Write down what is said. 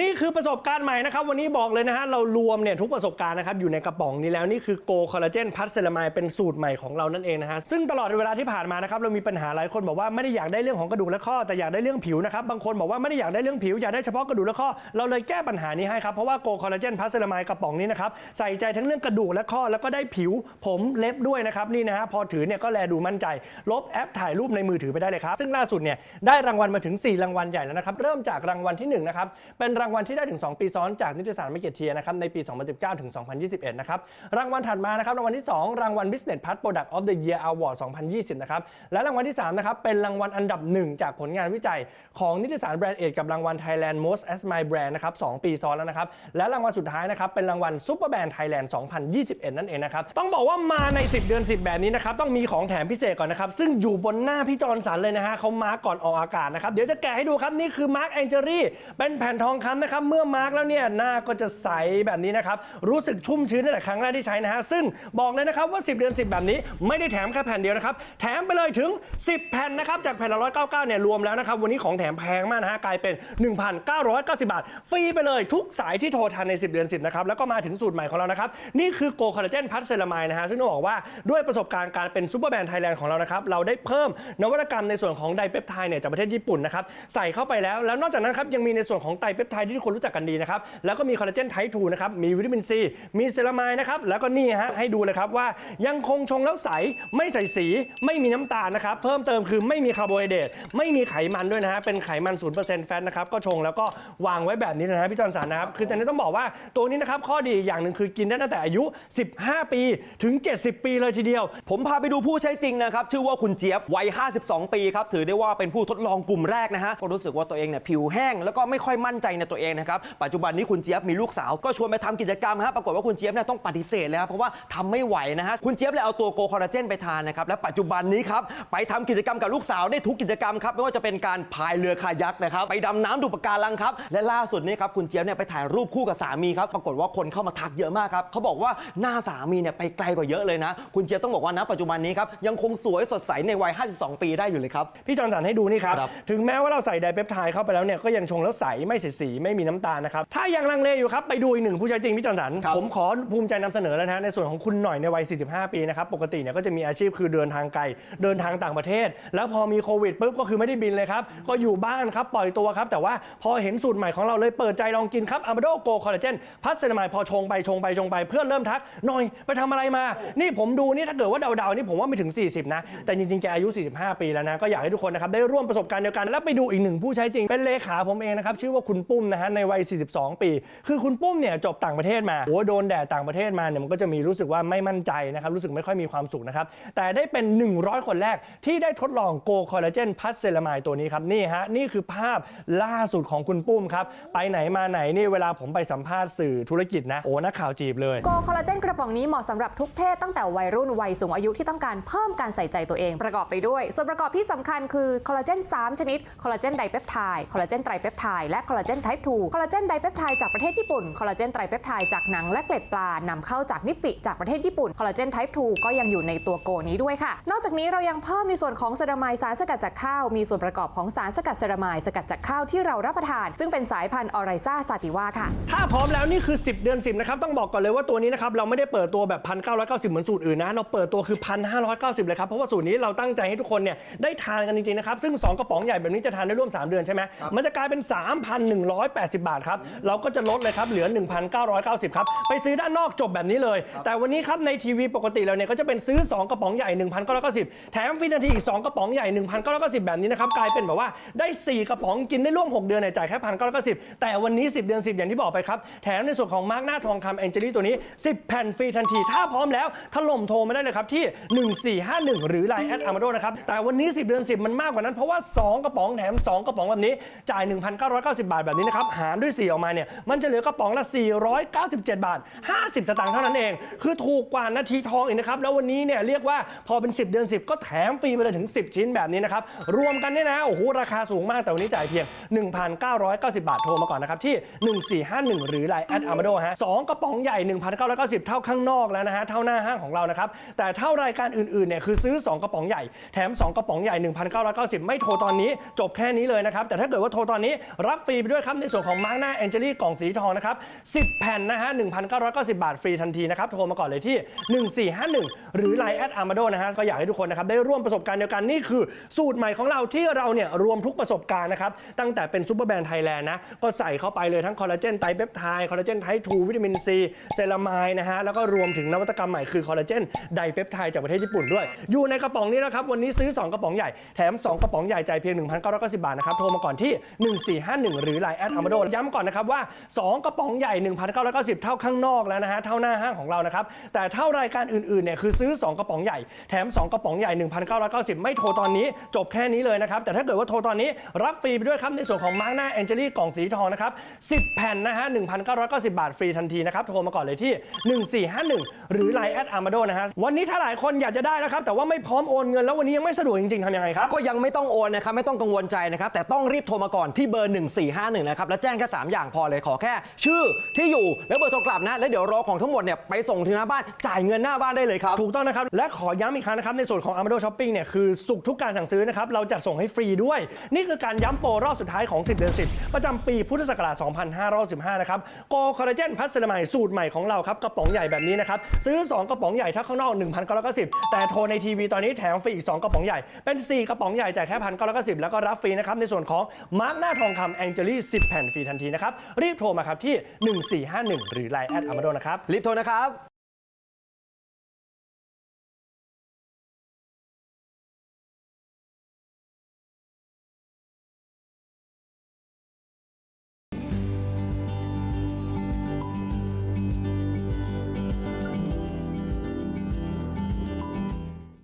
นี่คือประสบการณ์ใหม่นะครับ วันนี้บอกเลยนะฮะ เรารวมเนี่ยทุกประสบการณ์นะครับ อยู่ในกระป๋องนี้แล้ว นี่คือโกคอลลาเจนพัทเซรามายเป็นสูตรใหม่ของเรานั่นเองนะฮะ ซึ่งตลอดเวลาที่ผ่านมานะครับ เรามีปัญหาหลายคนบอกว่าไม่ได้อยากได้เรื่องของกระดูกและข้อแต่อยากได้เรื่องผิวนะครับ บางคนบอกว่าไม่ได้อยากได้เรื่องผิวอยากได้เฉพาะกระดูกและข้อเราเลยแก้ปัญหานี้ให้ครับเพราะว่าโกคอลลาเจนพัทเซรามายกระป๋องนี้นะครับใส่ใจทั้งเรื่องกระดูกและข้อแล้วก็ได้ผิวผมเล็บด้วยนะครับนี่นะฮะพอถือเนี่ยก็แลดูมั่นใจ ลบแอปถ่ายรูปในมือถือไปได้เลยครับซึ่งล่าสุดเนี่ยได้รางวัลมาถึง 4 รางวัลใหญ่แล้วนะครับเริ่มจากรางวัลที่1นะครับเป็นรางวัลที่ได้ถึง 2 ปีซ้อนจากนิตยสารไมเกียรติเทียนะครับในปี 2019 ถึง 2021 นะครับ รางวัลถัดมานะครับรางวัลที่ 2 รางวัล Business Plus Product of the Year Award 2020 นะครับ และรางวัลที่3นะครับเป็นรางวัลอันดับ 1 จากผลงานวิจัย ของนิตยสารแบรนด์เอทกับรางวัล Thailand Most as My Brand นะครับ 2 ปีซ้อนแล้วนะครับ และรางวัลสุดท้ายนะครับเป็นรางวัล Super Brand Thailand 2021 นั่นเองนะครับ ต้องบอกว่ามาใน 10 เดือน 10 แบบนี้นะครับต้องมีของแถมพิเศษก่อนนะครับซึ่งอยู่บนหน้าพี่จอนสันเลยนะฮะเขามาร์กก่อนออกอากาศนะครับเดี๋ยวจะแกะให้ดูครับนี่คือมาร์กแองเจอรี่เป็นแผ่นทองคำนะครับ เมื่อมาร์กแล้วเนี่ยหน้าก็จะใสแบบนี้นะครับ รู้สึกชุ่มชื้นตั้งแต่ครั้งแรกที่ใช้นะฮะ ซึ่งบอกเลยนะครับว่า 10 เดือน 10 แบบนี้ไม่ได้แถมแค่แผ่นเดียวนะครับ แถมไปเลยถึง 10 แผ่นนะครับ จากแผ่นละ199เนี่ยรวมแล้วนะครับ วันนี้ของแถมแพงมากนะฮะกลายเป็น 1,990 บาท ฟรีไปเลยทุกสายที่โทรทันใน 10 เดือน 10 นะครับ แล้วก็มาถึงสูตรใหม่ของเรานะครับ นี่คือโกคอลลาเจนพัทเซรามายนะฮะ ซึ่งต้องบอกว่าด้วยประสบการณ์การเป็นซูเปอร์แบรนด์ไทยแลนด์ของเรานะครับ เราได้เพิ่มนวัตกรรมในส่วนของไดเปปไทด์เนี่ยจากประเทศญี่ปุ่นนะครับ ใส่เข้าไปแล้ว แล้วนอกจากนั้นครับยังมีในส่วนของไดเปปไทด์ที่ทุกคนรู้จักกันดีนะครับ แล้วก็มีคอลลาเจนไทป์2นะครับ มีวิตามินซี มีเซรามายนะครับ แล้วก็นี่ฮะให้ดูเลยครับว่ายังคงชงแล้วใส ไม่ใส่สี ไม่มีน้ำตาลนะครับ เพิ่มเติมคือไม่มีคาร์โบไฮเดรต ไม่มีไขมันด้วยนะฮะ เป็นไขมัน 0%แฟตนะครับ ก็ชงแล้วก็วางไว้แบบนี้นะฮะพี่จอนสันนะครับ คือแต่นี้ต้องบอกว่าตัวนี้นะครับข้อดีอย่างหนึ่งคือกินได้ตั้งแต่อายุ 15 ปีถึง 70 ปีเลยทีเดียว ผมพาไปดูผู้ใช้จริงนะครับชื่อว่าคุณเจี๊ยบวัย 52 ปีครับถือได้ว่าเป็นผู้ทดลองกลุ่มแรกนะฮะก็รู้สึกว่าตัวเองเนี่ยผิวแห้งแล้วก็ไม่ค่อยมั่นใจในตัวเองนะครับปัจจุบันนี้คุณเจี๊ยบมีลูกสาวก็ชวนไปทำกิจกรรมฮะปรากฏว่าคุณเจี๊ยบเนี่ยต้องปฏิเสธเลยครับเพราะว่าทำไม่ไหวนะฮะคุณเจี๊ยบเลยเอาตัวโกคอลลาเจนไปทานนะครับและปัจจุบันนี้ครับไปทำกิจกรรมกับลูกสาวได้ทุกกิจกรรมครับไม่ว่าจะเป็นการพายเรือคายักนะครับไปดำน้ำดูปะการังครับและล่าสุดนี้ครับคุณเจี๊ยบเนี่ยไปถ่ายรูปคู่กับสามีครับปรากฏว่าคนเข้ามาทักเยอะมากครับเขาบอกว่าหน้าสามีเนี่ยไปไกลกว่าเยอะเลยนะ คุณเจี๊ยบต้องบอกว่าณปัจจุบันนี้ครับยังคงสวยสดใสในวัย 52 ปีได้อยู่เลยครับ พี่จอนสันให้ดูนี่ครับ ครับถึงแม้ว่าเราใส่ไดเปปไทด์เข้าไปแล้วเนี่ยก็ยังชงแล้วใสไม่เสียสีไม่มีน้ำตาลนะครับ ถ้ายังลังเลอยู่ครับ ไปดูอีกหนึ่งผู้ใช้จริงพี่จอนสันครับผมขอภูมิใจนำเสนอแล้วนะฮะในส่วนของคุณหน่อยในวัย 45 ปีนะครับ ปกติเนี่ยก็จะมีอาชีพคือเดินทางไกล เดินทางต่างประเทศ แล้วพอมีโควิดปุ๊บก็คือไม่ได้บินเลยครับ ก็อยู่บ้านครับปล่อยตัวครับ แต่ว่าพอเห็นสูตรใหม่ของเราเลยเปิดใจลองกินครับอะมาโดโกคอลลาเจนพัสเซนามายพอชงไปชงไปชงไปเพื่อนเริ่มทักหน่อยไปทำอะไรมา นี่ผมดูนี่ถ้าเกิดว่าเดาๆนี่ผมว่าไม่ถึง 40 นะ แต่จริงๆแกอายุ 45 ปีแล้วนะก็อยากให้ทุกคนนะครับได้ร่วมประสบการณ์เดียวกัน แล้วไปดูอีกหนึ่งผู้ใช้จริงเป็นเลขาผมเองนะครับชื่อว่าคุณปุ้มนะฮะในวัย 42 ปี คือคุณปุ้มเนี่ยจบต่างประเทศมาโอ้โดนแดดต่างประเทศมาเนี่ยมันก็จะมีรู้สึกว่าไม่มั่นใจนะครับรู้สึกไม่ค่อยมีความสุขนะครับแต่ได้เป็น 100 คนแรกที่ได้ทดลองโกคอลลาเจนพัสเซรามายตัวนี้ครับนี่ฮะนี่คือภาพล่าสุดของคุณปุ้มครับไปไหนมาไหนนี่เวลาผมไปสัมภาษณ์สื่อธุรกิจนะโอ้นักข่าวจีบเลยโกคอลลาเจนกระป๋องนี้เหมาะสำหรับทุกเพศตั้งแต่วัยรุ่นวัยสูงอายุที่ต้องการเพิ่มการใส่ใจตัวเองประกอบไปด้วย ส่วนประกอบที่สำคัญคือคอลลาเจน3 ชนิดคอลลาเจนไดเปปไทด์คอลลาเจนไตรเปปไทด์และคอลลาเจนไทป์ 2 คอลลาเจนไดเปปไทด์จากประเทศญี่ปุ่น คอลลาเจนไตรเปปไทด์จากหนังและเกล็ดปลานำเข้าจากนิปปิจากประเทศญี่ปุ่น คอลลาเจนไทป์ 2 ก็ยังอยู่ในตัวโกนี้ด้วยค่ะ นอกจากนี้เรายังเพิ่มในส่วนของเซรามายสารสกัดจากข้าว มีส่วนประกอบของสารสกัดเซรามายสกัดจากข้าวที่เรารับประทาน ซึ่งเป็นสายพันธุ์ออไรซ่าซาติวาค่ะ ถ้าพร้อมแล้วนี่คือ 10 เดือน 10 นะครับ ต้องบอกก่อนเลยว่าตัวนี้นะครับ เราไม่ได้เปิดตัวแบบ 1,990 เหมือนสูตรอื่นนะ เราเปิดตัวคือ 1,590 เลยครับ เพราะว่าสูตรนี้เราตั้งใจให้ทุกคนเนี่ยได้ทานกันจริงๆนะครับ ซึ่ง 2 กระป๋องใหญ่แบบนี้จะทานได้ร่วม 3 เดือนใช่ไหมมันจะกลายเป็น3,180 บาทครับ เราก็จะลดเลยครับ เหลือ 1,990 ครับ ไปซื้อด้านนอกจบแบบนี้เลย แต่วันนี้ครับในทีวีปกติเราเนี่ยก็จะเป็นซื้อ 2 กระป๋องใหญ่ 1,990 แถมฟรีนาทีอีก 2 กระป๋องใหญ่ 1,990 แบบนี้นะครับ กลายเป็นแบบว่าได้ 4 กระป๋องกินได้ร่วม 6 เดือนเนี่ยจ่ายแค่1,990 แต่วันนี้ 10 เดือน 10 อย่างที่บอกไปครับ แถมในส่วนของมาร์กหน้าทองคำแองเจลี่ตัวนี้ 10 แผ่นฟรีทันที ถ้าพร้อมแล้วถล่มโทรมาได้เลยครับที่ 1451 หรือ Line แอดอามาโดนะครับแต่วันนี้ 10 เดือน 10 มันมากกว่านั้นเพราะว่า 2 กระป๋องแถม 2 กระป๋องแบบนี้จ่าย 1,990 บาทแบบนี้นะครับ หารด้วย 4 ออกมาเนี่ย มันจะเหลือกระป๋องละ 497 บาท 50 สตางค์เท่านั้นเอง คือถูกกว่านาทีทองอีกนะครับ แล้ววันนี้เนี่ยเรียกว่าพอเป็น 10 เดือน 10 ก็แถมฟรีไปเลยถึง 10 ชิ้นแบบนี้นะครับ รวมกันเนี่ยนะ โอ้โห ราคาสูงมาก แต่วันนี้จ่ายเพียง 1,990 บาท โทรมาก่อนนะครับที่ 1451 หรือ Line แอดอามาโดฮะสกระป๋องใหญ่ 1,990 เท่าข้างนอกแล้วนะฮะ เท่าหน้าห้างของเรานะครับ แต่เท่ารายการอื่นๆ เนี่ยคือซื้อ 2 กระป๋องใหญ่ แถม 2 กระป๋องใหญ่ 1,990 ไม่โทรตอนนี้ จบแค่นี้เลยนะครับ แต่ถ้าเกิดว่าโทรตอนนี้รับฟรีไปด้วยครับในส่วนของมาร์กหน้าแองเจลี่กล่องสีทองนะครับ 10 แผ่นนะฮะ 1,990 บาทฟรีทันทีนะครับ โทรมาก่อนเลยที่ 1451 หรือ Line แอดอาร์มาโดนะฮะ ก็อยากให้ทุกคนนะครับได้ร่วมประสบการณ์เดียวกันนี่คือสูตรใหม่ของเราที่เราเนี่ยรวมทุกประสบการณ์นะครับ ตั้งแต่เป็นซูเปอร์แบรนด์ไทยแลนด์นะ ก็ใส่เข้าไปเลยทั้งคอลลาเจนไตรเปปไทด์คอลลาเจนไทป์2วิตามินซีเซรามายนะฮะแล้วก็รวมถึงนวัตกรรมใหม่คือคอลลาเจนไดเปปไทด์จากประเทศญี่ปุ่นด้วย อยู่ในกระป๋องนี้นะครับวันนี้ซื้อ 2 กระป๋องใหญ่แถม 2 กระป๋องใหญ่จ่ายเพียง 1,990 บาทนะครับโทรมาก่อนที่ 1451 หรือ Line ดอามาโดย้ำก่อนนะครับว่า 2 กระป๋องใหญ่ 1,990 เท่าข้างนอกแล้วนะฮะเท่าหน้าห้างของเรานะครับแต่เท่ารายการอื่นๆเนี่ยคือซื้อ 2 กระป๋องใหญ่แถม 2 กระป๋องใหญ่ 1,990 ไม่โทรตอนนี้จบแค่นี้เลยนะครับแต่ถ้าเกิดว่าโทรตอนนี้รับฟรีไปด้วยครับในส่วนของมาร์กหน้าแองเจลี่กล่องสีทองนะครับ10 แผ่นนะฮะ1,990 บาทฟรีทันทีนะครับโทรมาก่อนเลยที่ 1451 หรือ Line แอดอามาโดนะฮะวันนี้ถ้าหลายคนอยากจะได้นะครับแต่ว่าไม่พร้อมโอนเงินแล้ววันนี้ยังไม่สะดวกจริงๆทำยังไงครับก็ยังไม่ต้องโอนนะครับไม่ต้องกังวลใจนะครับแต่ต้องรีบโทรมาก่อนที่เบอร์ 1451นะครับแล้วแจ้งแค่3อย่างพอเลยขอแค่ ชื่อที่อยู่แล้วเบอร์โทรกลับนะ แล้วเดี๋ยวรอของทั้งหมดเนี่ยไปส่งถึงหน้าบ้านจ่ายเงินหน้าบ้านได้เลยครับ ถูกต้องนะครับ และขอย้ำอีกครั้งนะครับ ในส่วนของ Amado Shopping เนี่ยคือสุกทุกการสั่งซื้อนะครับ เราจะส่งให้ฟรีด้วย นี่คือการย้ำโปรรอบสุดท้ายของ 10 เดือน 10 ประจำปีพุทธศักราช 2515 นะครับโกคอลลาเจนพัสเซรามายสูตรใหม่ของเราครับกระป๋องใหญ่แบบนี้นะครับซื้อ 2 กระป๋องใหญ่ถ้าข้างนอก1,990แต่โทรในทีวีตอนนี้แถมฟรีอีก 2 กระป๋องใหญ่เป็น 4 กระป๋องใหญ่จ่ายแค่1,990แล้วก็รับฟรีนะครับในส่วนของมาร์กหน้าทองคำแองเจลี่10 แผ่นฟรีทันทีนะครับ รีบโทรมาครับที่ 1451 หรือ Line แอดอามาโดนะครับ รีบโทรนะครับ